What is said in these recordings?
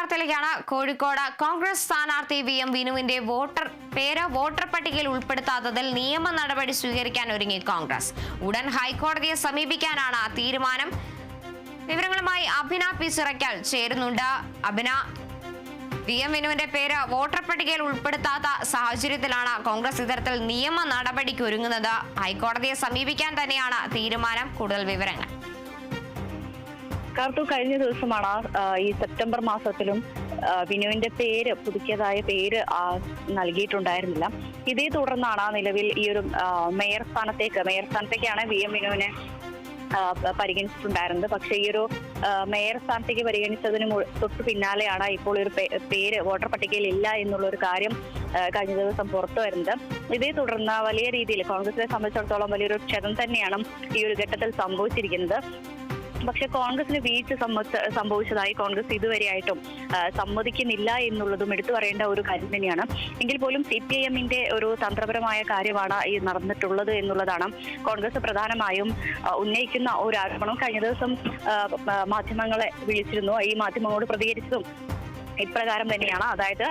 വാർത്തയിലേക്കാണ് കോഴിക്കോട്. കോൺഗ്രസ് സ്ഥാനാർത്ഥി V M വിനുവിന്റെ voter പേര് വോട്ടർ പട്ടികയിൽ ഉൾപ്പെടുത്താത്തതിൽ നിയമ നടപടി സ്വീകരിക്കാൻ ഒരുങ്ങി കോൺഗ്രസ്. ഉടൻ ഹൈക്കോടതിയെ സമീപിക്കാനാണ് തീരുമാനം. വിവരങ്ങളുമായി അഭിന പി ചിറയ്ക്കൽ ചേരുന്നുണ്ട്. അഭിന വി എം വിനുവിന്റെ പേര് വോട്ടർ പട്ടികയിൽ ഉൾപ്പെടുത്താത്ത സാഹചര്യത്തിലാണ് കോൺഗ്രസ് ഇത്തരത്തിൽ നിയമ നടപടിക്ക് ഒരുങ്ങുന്നത്. ഹൈക്കോടതിയെ സമീപിക്കാൻ തന്നെയാണ് തീരുമാനം. കൂടുതൽ വിവരങ്ങൾ. കാർത്തു കഴിഞ്ഞ ദിവസമാണ് ഈ സെപ്റ്റംബർ മാസത്തിലും വിനുവിന്റെ പേര് പുതുക്കിയതായ പേര് നൽകിയിട്ടുണ്ടായിരുന്നില്ല. ഇതേ തുടർന്നാണ് നിലവിൽ ഈ ഒരു മേയർ സ്ഥാനത്തേക്ക് മേയർ സ്ഥാനത്തേക്കാണ് വി എം വിനുവിനെ പരിഗണിച്ചിട്ടുണ്ടായിരുന്നത്. പക്ഷേ ഈ ഒരു മേയർ സ്ഥാനത്തേക്ക് പരിഗണിച്ചതിന് തൊട്ട് പിന്നാലെയാണ് ഇപ്പോൾ ഒരു പേര് വോട്ടർ പട്ടികയിൽ ഇല്ല എന്നുള്ള ഒരു കാര്യം കഴിഞ്ഞ ദിവസം പുറത്തു വരുന്നത്. ഇതേ തുടർന്ന് വലിയ രീതിയിൽ കോൺഗ്രസിനെ സംബന്ധിച്ചിടത്തോളം വലിയൊരു ക്ഷതം തന്നെയാണ് ഈ ഒരു ഘട്ടത്തിൽ സംഭവിച്ചിരിക്കുന്നത്. പക്ഷെ കോൺഗ്രസിന് വീഴ്ച സംഭവിച്ച- സംഭവിച്ചതായി കോൺഗ്രസ് ഇതുവരെയായിട്ടും സമ്മതിക്കുന്നില്ല എന്നുള്ളതും എടുത്തു പറയേണ്ട ഒരു കാര്യം തന്നെയാണ്. എങ്കിൽ പോലും സി പി ഐ എമ്മിന്റെ ഒരു തന്ത്രപരമായ കാര്യമാണ് ഈ നടന്നിട്ടുള്ളത് എന്നുള്ളതാണ് കോൺഗ്രസ് പ്രധാനമായും ഉന്നയിക്കുന്ന ഒരു ആരോപണം. കഴിഞ്ഞ ദിവസം മാധ്യമങ്ങളെ വിളിച്ചിരുന്നു. ഈ മാധ്യമങ്ങളോട് പ്രതികരിച്ചതും ഇപ്രകാരം തന്നെയാണ്. അതായത്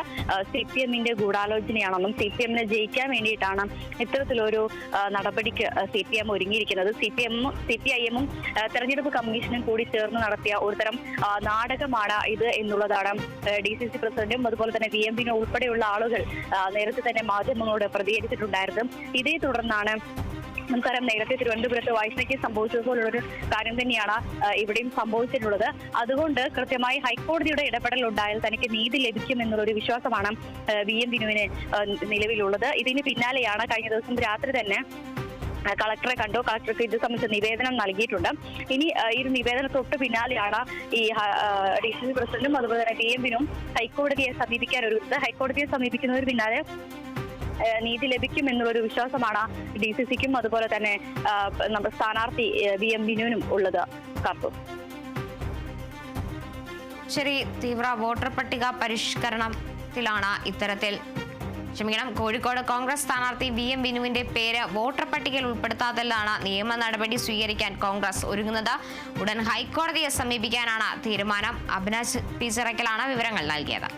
സി പി എമ്മിന്റെ ഗൂഢാലോചനയാണെന്നും സി പി എമ്മിനെ ജയിക്കാൻ വേണ്ടിയിട്ടാണ് ഇത്തരത്തിലൊരു നടപടിക്ക് സി പി എം ഒരുങ്ങിയിരിക്കുന്നത്. സി പി എമ്മും സി പി ഐ എമ്മും തെരഞ്ഞെടുപ്പ് കമ്മീഷനും കൂടി ചേർന്ന് നടത്തിയ ഒരുതരം നാടകമാണ് ഇത് എന്നുള്ളതാണ് ഡി സി സി പ്രസിഡന്റും അതുപോലെ തന്നെ വി എം പിനും ഉൾപ്പെടെയുള്ള ആളുകൾ നേരത്തെ തന്നെ മാധ്യമങ്ങളോട് പ്രതികരിച്ചിട്ടുണ്ടായിരുന്നു ഇതേ തുടർന്നാണ് നമുക്കറിയാം നേരത്തെ തിരുവനന്തപുരത്ത് വൈഷ്ണയ്ക്ക് സംഭവിച്ചതുപോലുള്ളൊരു കാര്യം തന്നെയാണ് ഇവിടെയും സംഭവിച്ചിട്ടുള്ളത്. അതുകൊണ്ട് കൃത്യമായി ഹൈക്കോടതിയുടെ ഇടപെടൽ ഉണ്ടായാൽ തനിക്ക് നീതി ലഭിക്കും എന്നുള്ളൊരു വിശ്വാസമാണ് വി. എം ബിനുവിന് നിലവിലുള്ളത്. ഇതിന് പിന്നാലെയാണ് കഴിഞ്ഞ ദിവസം രാത്രി തന്നെ കളക്ടറെ കണ്ടു. കളക്ടർക്ക് ഇത് സംബന്ധിച്ച നിവേദനം നൽകിയിട്ടുണ്ട്. ഇനി ഈ ഒരു നിവേദനം തൊട്ട് പിന്നാലെയാണ് ഈ സി. പ്രസിഡന്റും അതുപോലെ തന്നെ പി എം ബിനും ഹൈക്കോടതിയെ സമീപിക്കാൻ ഒരുങ്ങുന്നത് ഹൈക്കോടതിയെ സമീപിക്കുന്നതിന് പിന്നാലെ നീതി ലഭിക്കും എന്നുള്ളൊരു വിശ്വാസമാണ് ഡി സി സിക്കും അതുപോലെ തന്നെ നമ്മുടെ സ്ഥാനാർത്ഥി വി എം ബിനുവിനും ഉള്ളത്. കാർത്തു ശരി തീവ്ര വോട്ടർ പട്ടിക പരിഷ്കരണത്തിലാണ് ഇത്തരത്തിൽ. ക്ഷമിക്കണം കോഴിക്കോട് കോൺഗ്രസ് സ്ഥാനാർത്ഥി വി എം ബിനുവിന്റെ പേര് വോട്ടർ പട്ടികയിൽ ഉൾപ്പെടുത്താത്തതിലാണ് നിയമ നടപടി സ്വീകരിക്കാൻ കോൺഗ്രസ് ഒരുങ്ങുന്നത്. ഉടൻ ഹൈക്കോടതിയെ സമീപിക്കാനാണ് തീരുമാനം. അഭിനാശ് പി വിവരങ്ങൾ നൽകിയത്.